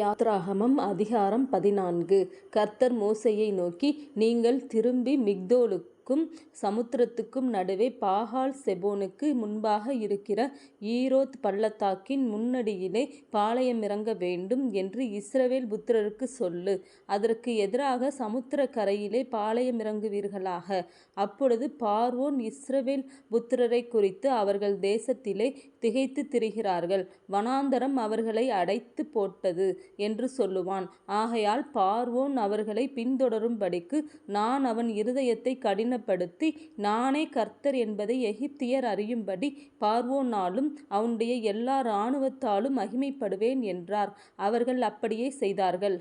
யாத்ராகமம் அதிகாரம் பதினான்கு. கர்த்தர் மோசையை நோக்கி நீங்கள் திரும்பி மிக்தோலுக்கு கடலுக்கும் சமுத்திரத்துக்கும் நடுவே பாகால் செபோனுக்கு முன்பாக இருக்கிற ஈரோத் பள்ளத்தாக்கின் முன்னடியிலே பாளையமிறங்க வேண்டும் என்று இஸ்ரவேல் புத்திரருக்கு சொல்லு. அதற்கு எதிராக சமுத்திர கரையிலே பாளையமிறங்குவீர்களாக. அப்பொழுது பார்வோன் இஸ்ரவேல் புத்திரரைக் குறித்து அவர்கள் தேசத்திலே திகைத்து திரிகிறார்கள் வனாந்தரம் அவர்களை அடைத்துப் போட்டது என்று சொல்லுவான். ஆகையால் பார்வோன் அவர்களை பின்தொடரும்படிக்கு நான் அவன் இருதயத்தை கடின கடினப்படுத்தி நானே கர்த்தர் என்பதை எகிப்தியர் அறியும்படி பார்வோனாலும் அவனுடைய எல்லா இராணுவத்தாலும் மகிமைப்படுவேன் என்றார். அவர்கள் அப்படியே செய்தார்கள்.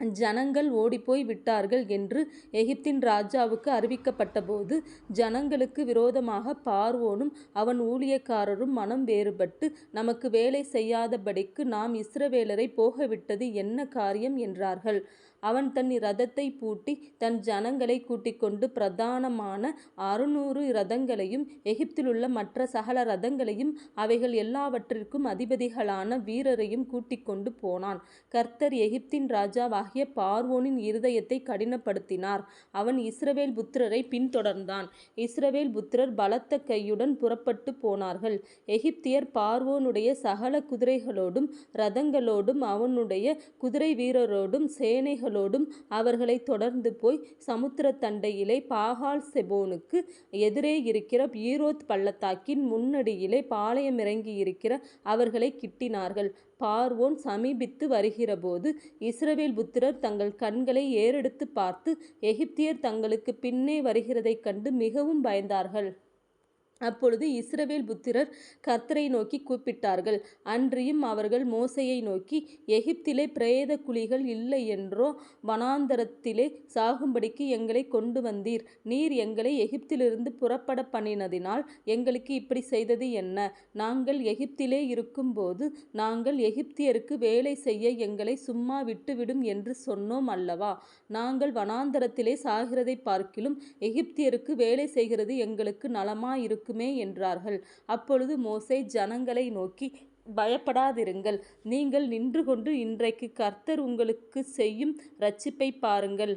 ஜனங்கள் ஓடிப்போய் விட்டார்கள் என்று எகிப்தின் ராஜாவுக்கு அறிவிக்கப்பட்டபோது ஜனங்களுக்கு விரோதமாக பார்வோனும் அவன் ஊழியக்காரரும் மனம் வேறுபட்டு நமக்கு வேலை செய்யாதபடிக்கு நாம் இஸ்ரவேலரை போகவிட்டது என்ன காரியம் என்றார்கள். அவன் தன் ரதத்தை பூட்டி தன் ஜனங்களை கூட்டிக்கொண்டு பிரதானமான அறுநூறு ரதங்களையும் எகிப்திலுள்ள மற்ற சகல ரதங்களையும் அவைகள் எல்லாவற்றிற்கும் அதிபதிகளான வீரரையும் கூட்டிக்கொண்டு போனான். கர்த்தர் எகிப்தின் ராஜாவாகிய பார்வோனின் இருதயத்தை கடினப்படுத்தினார் அவன் இஸ்ரவேல் புத்திரரைப் பின்தொடர்ந்தான். இஸ்ரவேல் புத்திரர் பலத்த கையுடன் புறப்பட்டுப் போனார்கள். எகிப்தியர் பார்வோனுடைய சகல குதிரைகளோடும் ரதங்களோடும் அவனுடைய குதிரை வீரரோடும் சேனைகள் சேனைகளோடும் அவர்களை தொடர்ந்து போய் சமுத்திர தண்டையிலே பாகால் செபோனுக்கு எதிரே இருக்கிற ஈரோத் பள்ளத்தாக்கின் முன்னடியிலே பாளையமிறங்கியிருக்கிற அவர்களை கிட்டினார்கள். பார்வோன் சமீபித்து வருகிறபோது இஸ்ரவேல் புத்திரர் தங்கள் கண்களை ஏறெடுத்து பார்த்து எகிப்தியர் தங்களுக்கு பின்னே வருகிறதைக் கண்டு மிகவும் பயந்தார்கள். அப்பொழுது இஸ்ரவேல் புத்திரர் கர்த்தரை நோக்கி கூப்பிட்டார்கள். அன்றியும் அவர்கள் மோசையை நோக்கி எகிப்திலே பிரேத குழிகள் இல்லையென்றோ வனாந்தரத்திலே சாகும்படிக்கு எங்களை கொண்டு வந்தீர் நீர் எங்களை எகிப்திலிருந்து புறப்பட பண்ணினதினால் எங்களுக்கு இப்படி செய்தது என்ன? நாங்கள் எகிப்திலே இருக்கும்போது நாங்கள் எகிப்தியருக்கு வேலை செய்ய எங்களை சும்மா விட்டுவிடும் என்று சொன்னோம் அல்லவா? நாங்கள் வனாந்தரத்திலே சாகிறதைப் பார்க்கிலும் எகிப்தியருக்கு வேலை செய்கிறது எங்களுக்கு இருக்குமே என்றார்கள். அப்பொழுது மோசே ஜனங்களை நோக்கி பயப்படாதிருங்கள். நீங்கள் நின்று கொண்டு இன்றைக்கு கர்த்தர் உங்களுக்கு செய்யும் ரட்சிப்பை பாருங்கள்.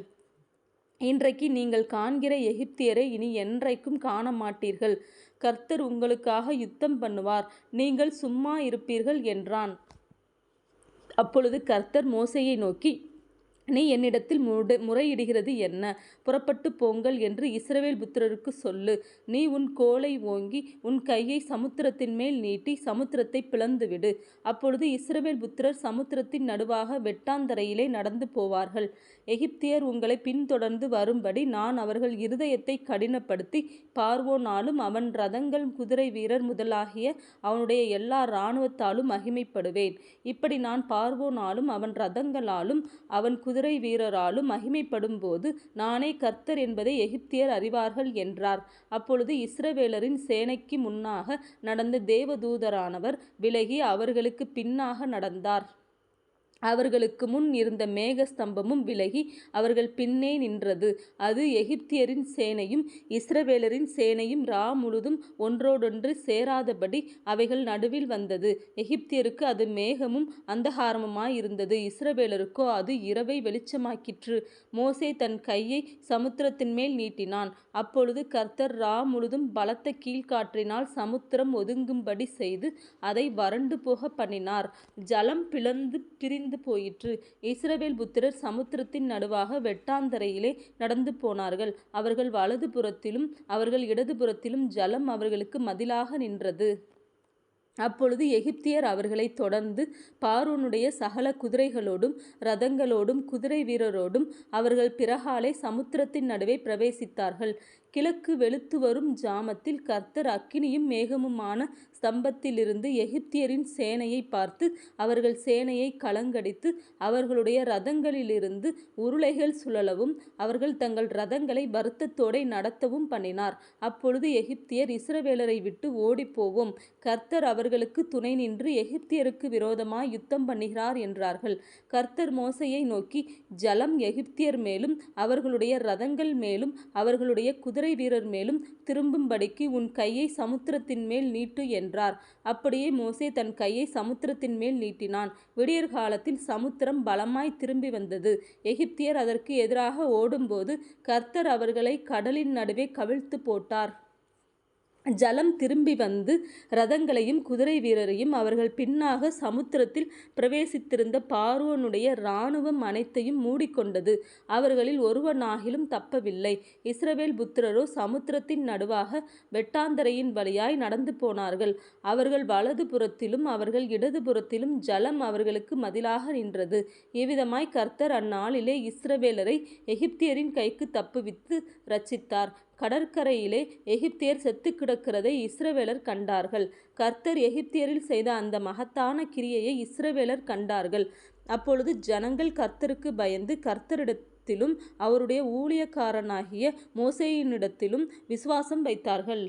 இன்றைக்கு நீங்கள் காண்கிற எகிப்தியரை இனி என்றைக்கும் காண மாட்டீர்கள் கர்த்தர் உங்களுக்காக யுத்தம் பண்ணுவார் நீங்கள் சும்மா இருப்பீர்கள் என்றான். அப்பொழுது கர்த்தர் மோசையை நோக்கி நீ என்னிடத்தில் முறையிடுகிறது என்ன? புறப்பட்டுப் போங்கள் என்று இஸ்ரவேல் புத்திரருக்கு சொல்லு. நீ உன் கோலை ஓங்கி உன் கையை சமுத்திரத்தின் மேல் நீட்டி சமுத்திரத்தை பிளந்துவிடு. அப்பொழுது இஸ்ரவேல் புத்திரர் சமுத்திரத்தின் நடுவாக வெட்டாந்தரையிலே நடந்து போவார்கள். எகிப்தியர் உங்களை பின்தொடர்ந்து வரும்படி நான் அவர்கள் இருதயத்தை கடினப்படுத்தி பார்வோனாலும் அவன் ரதங்கள் குதிரை வீரர் முதலாகிய அவனுடைய எல்லா இராணுவத்தாலும் மகிமைப்படுவேன். இப்படி நான் பார்வோனாலும் அவன் ரதங்களாலும் அவன் குதிரைவீரராலும் மகிமைப்படும்போது நானே கர்த்தர் என்பதை எகிப்தியர் அறிவார்கள் என்றார். அப்பொழுது இஸ்ரவேலரின் சேனைக்கு முன்னாக நடந்த தேவதூதரானவர் விலகி அவர்களுக்கு பின்னாக நடந்தார். அவர்களுக்கு முன் இருந்த மேக ஸ்தம்பமும் விலகி அவர்கள் பின்னே நின்றது. அது எகிப்தியரின் சேனையும் இஸ்ரவேலரின் சேனையும் ரா முழுதும் ஒன்றோடொன்று சேராதபடி அவைகள் நடுவில் வந்தது. எகிப்தியருக்கு அது மேகமும் அந்தகாரமுமாயிருந்தது இஸ்ரவேலருக்கோ அது இரவை வெளிச்சமாக்கிற்று. மோசே தன் கையைச் சமுத்திரத்தின்மேல் நீட்டினான். அப்பொழுது கர்த்தர் இராமுழுதும் பலத்த கீழ்க்காற்றினால் சமுத்திரம் ஒதுங்கும்படி செய்து அதை வறண்டு போக பண்ணினார் ஜலம் பிளந்து பிரிந்து போயிற்று. இஸ்ரவேல் புத்திரர் சமுத்திரத்தின் நடுவாக வெட்டாந்தரையிலே நடந்து போனார்கள். அவர்கள் வலது புறத்திலும் அவர்கள் இடது புறத்திலும் ஜலம் அவர்களுக்கு மதிலாக நின்றது. அப்பொழுது எகிப்தியர் அவர்களை தொடர்ந்து பார்வோனுடைய சகல குதிரைகளோடும் ரதங்களோடும் குதிரை வீரரோடும் அவர்கள் பிறகாலே சமுத்திரத்தின் நடுவே பிரவேசித்தார்கள். கிழக்கு வெளுத்து வரும் ஜாமத்தில் கர்த்தர் அக்கினியும் மேகமுமான ஸ்தம்பத்திலிருந்து எகிப்தியரின் சேனையை பார்த்து அவர்கள் சேனையை கலங்கடித்து அவர்களுடைய ரதங்களிலிருந்து உருளைகள் சுழலவும் அவர்கள் தங்கள் ரதங்களை வருத்தத்தோடை நடத்தவும் பண்ணினார். அப்பொழுது எகிப்தியர் இஸ்ரவேலரை விட்டு ஓடிப்போவோம் கர்த்தர் அவர்களுக்கு துணை நின்று எகிப்தியருக்கு விரோதமாய் யுத்தம் பண்ணுகிறார் என்றார்கள். கர்த்தர் மோசையை நோக்கி ஜலம் எகிப்தியர் மேலும் அவர்களுடைய ரதங்கள் மேலும் அவர்களுடைய குதிரை குதிரை வீரர் மேலும் திரும்பும்படிக்கு உன் கையை சமுத்திரத்தின் மேல் நீட்டு என்றார். அப்படியே மோசே தன் கையை சமுத்திரத்தின் மேல் நீட்டினான். விடியற்காலத்தில் சமுத்திரம் பலமாய் திரும்பி வந்தது. எகிப்தியர் அதற்கு எதிராக ஓடும்போது கர்த்தர் அவர்களை கடலின் நடுவே கவிழ்த்துப் போட்டார். ஜலம் திரும்பி வந்து ரதங்களையும் குதிரை வீரரையும் அவர்கள் பின்னாக சமுத்திரத்தில் பிரவேசித்திருந்த பார்வோனுடைய இராணுவம் அனைத்தையும் மூடிக்கொண்டது. அவர்களில் ஒருவனாகிலும் தப்பவில்லை. இஸ்ரவேல் புத்திரரோ சமுத்திரத்தின் நடுவாக வெட்டாந்தரையின் வழியாய் நடந்து போனார்கள். அவர்கள் வலது புறத்திலும் அவர்கள் இடது புறத்திலும் ஜலம் அவர்களுக்கு மதிலாக நின்றது. இவ்விதமாய் கர்த்தர் அந்நாளிலே இஸ்ரவேலரை எகிப்தியரின் கைக்குத் தப்புவித்து ரச்சித்தார் கடற்கரையிலே எகிப்தியர் செத்து கிடக்கிறதை இஸ்ரவேலர் கண்டார்கள். கர்த்தர் எகிப்தியரில் செய்த அந்த மகத்தான கிரியையை இஸ்ரவேலர் கண்டார்கள். அப்பொழுது ஜனங்கள் கர்த்தருக்கு பயந்து கர்த்தரிடத்திலும் அவருடைய ஊழியக்காரனாகிய மோசேயினிடத்திலும் விசுவாசம் வைத்தார்கள்.